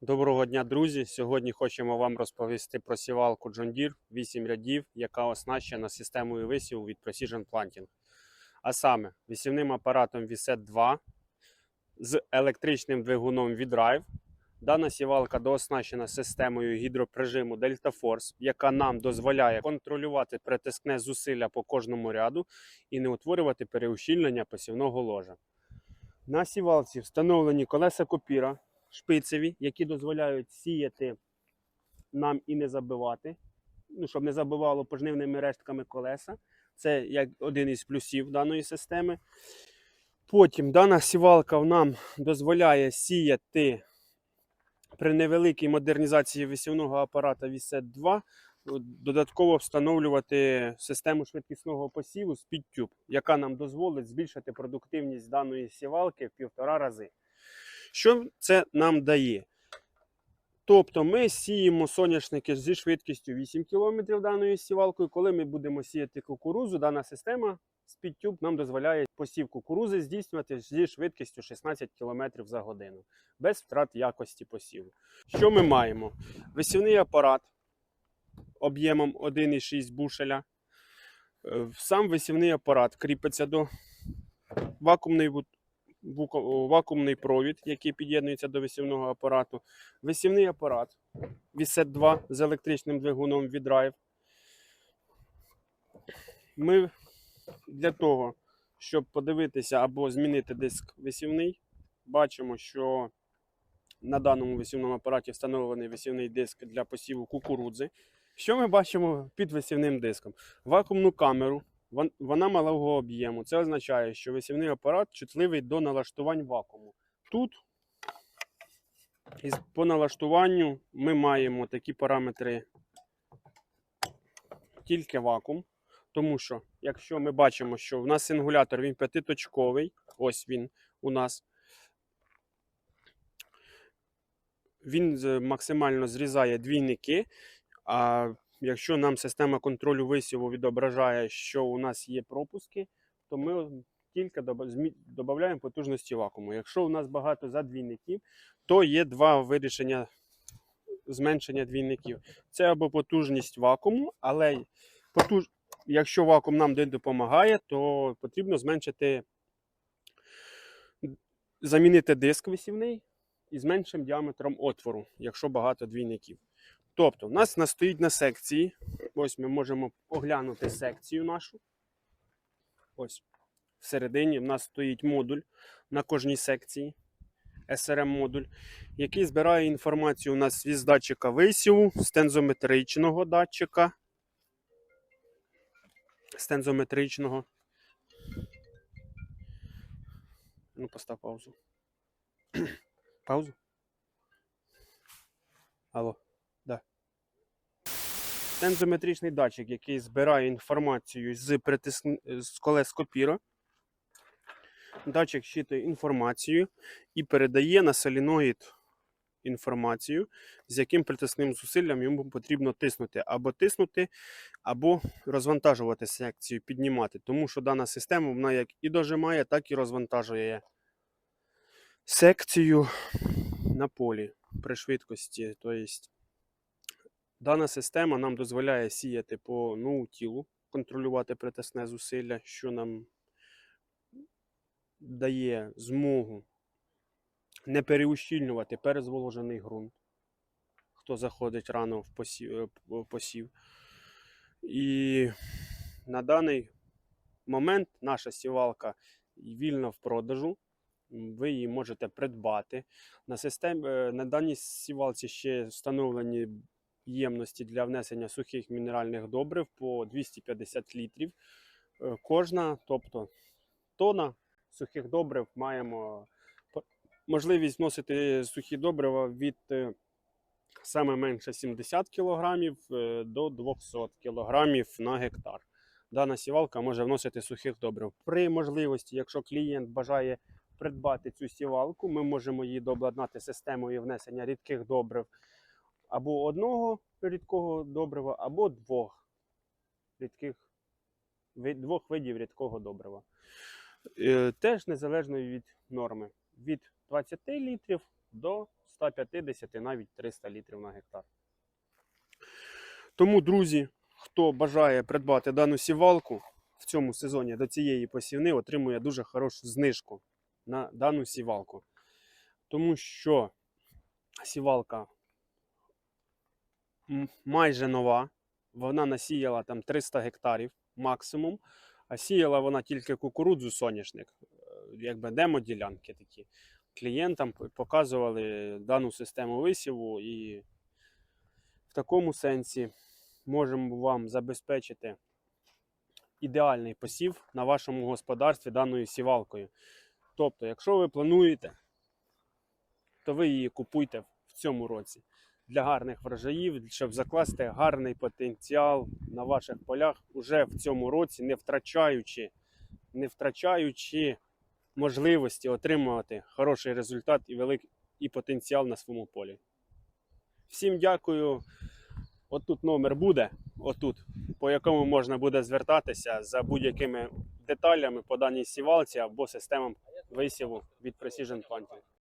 Доброго дня, друзі! Сьогодні хочемо вам розповісти про сівалку John Deere 8 рядів, яка оснащена системою висіву від Precision Planting. А саме висівним апаратом VSET 2 з електричним двигуном V-Drive. Дана сівалка дооснащена системою гідроприжиму Delta Force, яка нам дозволяє контролювати притискне зусилля по кожному ряду і не утворювати переущільнення посівного ложа. На сівалці встановлені колеса копіра шпицеві, які дозволяють сіяти нам і не забивати, ну, щоб не забивало пожнивними рештками колеса. Це як один із плюсів даної системи. Потім дана сівалка нам дозволяє сіяти при невеликій модернізації висівного апарата VSET 2 додатково встановлювати систему швидкісного посіву SpeedTube, яка нам дозволить збільшити продуктивність даної сівалки в півтора рази. Що це нам дає? Тобто ми сіємо соняшники зі швидкістю 8 км даною сівалкою. Коли ми будемо сіяти кукурузу, дана система SpeedTube нам дозволяє посів кукурузи здійснювати зі швидкістю 16 км за годину, без втрат якості посіву. Що ми маємо? Висівний апарат об'ємом 1,6 бушеля. Е, Сам висівний апарат кріпиться до вакуумної вакуумний провід, який під'єднується до висівного апарату, висівний апарат VSET 2 з електричним двигуном V-Drive. Ми для того, щоб подивитися або змінити диск висівний, бачимо, що на даному висівному апараті встановлений висівний диск для посіву кукурудзи. Що ми бачимо під висівним диском? Вакуумну камеру. Вон- Вона малого об'єму. Це означає, що висівний апарат чутливий до налаштувань вакууму. Тут по налаштуванню ми маємо такі параметри тільки вакуум. Тому що, якщо ми бачимо, що в нас сингулятор він п'ятиточковий, ось він у нас. Він максимально зрізає двійники. А якщо нам система контролю висіву відображає, що у нас є пропуски, то ми тільки додаємо потужності вакууму. Якщо у нас багато задвійників, то є два вирішення зменшення двійників. Це або потужність вакууму, але потуж... якщо вакуум нам не допомагає, то потрібно зменшити, замінити диск висівний із меншим діаметром отвору, якщо багато двійників. Тобто, в нас на- стоїть на секції. Ось ми можемо оглянути секцію нашу. Ось всередині в нас стоїть модуль на кожній секції. SRM-модуль, який збирає інформацію у нас із датчика висіву, з тензометричного датчика. З тензометричного. Ну, постав паузу. Паузу. Алло. Тензометричний датчик, який збирає інформацію з, притиск... з колес копіра. Датчик щитує інформацію і передає на соліноїд інформацію, з яким притисним зусиллям йому потрібно тиснути. Або тиснути, або розвантажувати секцію, піднімати. Тому що дана система вона як і дожимає, так і розвантажує секцію на полі при швидкості. Тобто Дана система нам дозволяє сіяти по нову тілу, контролювати притисне зусилля, що нам дає змогу не переущільнювати перезволожений ґрунт, хто заходить рано в посів. е, в посів. І на даний момент наша сівалка вільна в продажу. Ви її можете придбати. На, системі, е, на даній сівалці ще встановлені ємності для внесення сухих мінеральних добрив по 250 літрів. Е, Кожна, тобто тона сухих добрив маємо можливість вносити сухі добрива від е, саме менше 70 кг до 200 кг на гектар. Дана сівалка може вносити сухих добрив. При можливості, якщо клієнт бажає придбати цю сівалку, ми можемо її дообладнати системою внесення рідких добрив або одного рідкого добрива, або двох рідких двох видів рідкого добрива. Е, Теж незалежно від норми. Від 20 літрів до 150 навіть 300 літрів на гектар. Тому, друзі, хто бажає придбати дану сівалку в цьому сезоні до цієї посівни, отримує дуже хорошу знижку на дану сівалку. Тому що сівалка майже нова, вона насіяла там 300 гектарів максимум, а сіяла вона тільки кукурудзу соняшник, е, якби демо-ділянки такі. Клієнтам показували дану систему висіву і в такому сенсі можемо вам забезпечити ідеальний посів на вашому господарстві даною сівалкою. Тобто, якщо ви плануєте, то ви її купуйте в цьому році для гарних врожаїв, щоб закласти гарний потенціал на ваших полях уже в цьому році, не втрачаючи, не втрачаючи можливості отримувати хороший результат і великий і потенціал на своєму полі. Всім дякую. Отут номер буде, отут, по якому можна буде звертатися за будь-якими деталями по даній сівалці або системам висіву від Precision Planting.